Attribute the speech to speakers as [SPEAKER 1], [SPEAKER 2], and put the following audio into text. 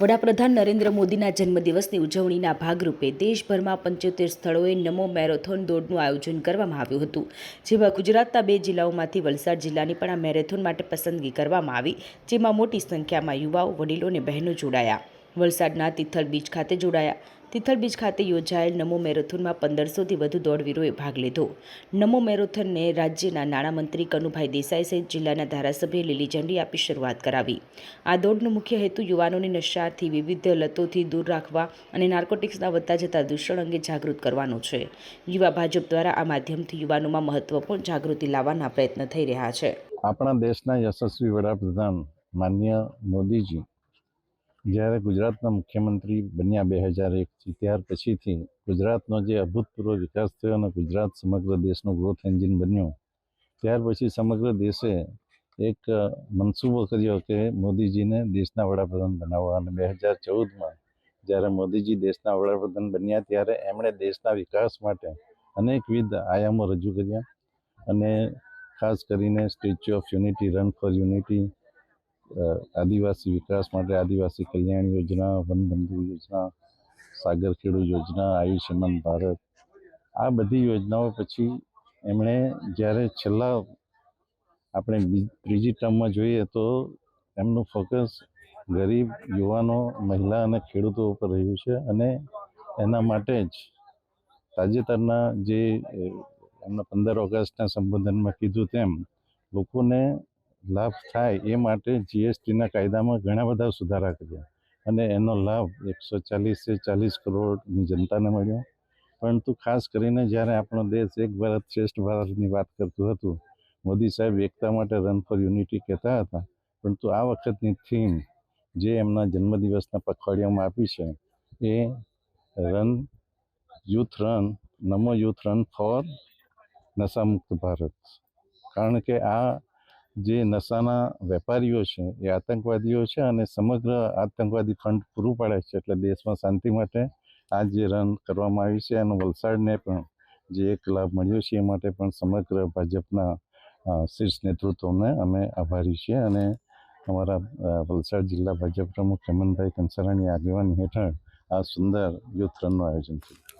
[SPEAKER 1] વડાપ્રધાન નરેન્દ્ર મોદીના જન્મદિવસની ઉજવણીના ભાગરૂપે દેશભરમાં પંચોતેર સ્થળોએ નમો મેરેથોન દોડનું આયોજન કરવામાં આવ્યું હતું. જેમાં ગુજરાતના બે જિલ્લાઓમાંથી વલસાડ જિલ્લાની પણ આ મેરેથોન માટે પસંદગી કરવામાં આવી, જેમાં મોટી સંખ્યામાં યુવાઓ, વડીલો અને બહેનો જોડાયા. વલસાડના તિથલ બીચ ખાતે જોડાયા. તિથલ બીચ ખાતે યોજાયેલ નમો મેરેથોનમાં પંદરસોથી વધુ દોડવીરોએ ભાગ લીધો. નમો મેરેથોનને રાજ્યના નાણામંત્રી કનુભાઈ દેસાઈ સહિત જિલ્લાના ધારાસભ્ય લીલી ઝંડી આપી શરૂઆત કરાવી. આ દોડનો મુખ્ય હેતુ યુવાનોને નશાથી વિવિધ લતોથી દૂર રાખવા અને નાર્કોટિક્સના વધતા જતા દૂષણ અંગે જાગૃત કરવાનો છે. યુવા ભાજપ દ્વારા આ માધ્યમથી યુવાનોમાં મહત્વપૂર્ણ જાગૃતિ લાવવાના પ્રયત્ન થઈ રહ્યા છે.
[SPEAKER 2] આપણા દેશના યશસ્વી વડાપ્રધાન માન્ય મોદીજી જ્યારે ગુજરાતના મુખ્યમંત્રી બન્યા બે હજાર એકથી ત્યાર પછીથી ગુજરાતનો જે અભૂતપૂર્વ વિકાસ થયો અને ગુજરાત સમગ્ર દેશનું ગ્રોથ એન્જિન બન્યું. ત્યાર પછી સમગ્ર દેશે એક મનસૂબો કર્યો કે મોદીજીને દેશના વડાપ્રધાન બનાવવા અને બે હજાર ચૌદમાં જ્યારે મોદીજી દેશના વડાપ્રધાન બન્યા ત્યારે એમણે દેશના વિકાસ માટે અનેકવિધ આયામો રજૂ કર્યા. અને ખાસ કરીને Statue of Unity run for unity આદિવાસી વિકાસ માટે આદિવાસી કલ્યાણ યોજના વનબંધુ યોજના, સાગર ખેડૂ યોજના, આયુષ્યમાન ભારત, આ બધી યોજનાઓ પછી એમણે જ્યારે છેલ્લા આપણે ત્રીજી ટર્મમાં જોઈએ તો એમનું ફોકસ ગરીબ યુવાનો, મહિલા અને ખેડૂતો ઉપર રહ્યું છે અને એના માટે જ તાજેતરના જે એમના પંદર ઓગસ્ટના સંબોધનમાં કીધું તેમ લોકોને લાભ થાય એ માટે જીએસટીના કાયદામાં ઘણા બધા સુધારા કર્યા. અને એનો લાભ એકસો ચાલીસે ચાલીસ કરોડની જનતાને મળ્યો. પરંતુ ખાસ કરીને જ્યારે આપણો દેશ એક ભારત શ્રેષ્ઠ ભારતની વાત કરતું હતું, મોદી સાહેબ એકતા માટે રન ફોર યુનિટી કહેતા હતા. પરંતુ આ વખતની થીમ જે એમના જન્મદિવસના પખવાડિયામાં આપી છે, એ run youth run Namo youth run for નશામુક્ત Bharat. કારણ કે આ જે નશાના વેપારીઓ છે, એ આતંકવાદીઓ છે અને સમગ્ર આતંકવાદી ફંડ પૂરું પાડે છે, એટલે દેશમાં શાંતિ માટે આ જે રન કરવામાં આવી છે એનો વલસાડને પણ જે એક લાભ મળ્યો છે, એ માટે પણ સમગ્ર ભાજપના શીર્ષ નેતૃત્વને અમે આભારી છીએ અને અમારા વલસાડ જિલ્લા ભાજપ પ્રમુખ હેમંતભાઈ કંસારાની આગેવાની હેઠળ આ સુંદર યુથ રનનું આયોજન થયું.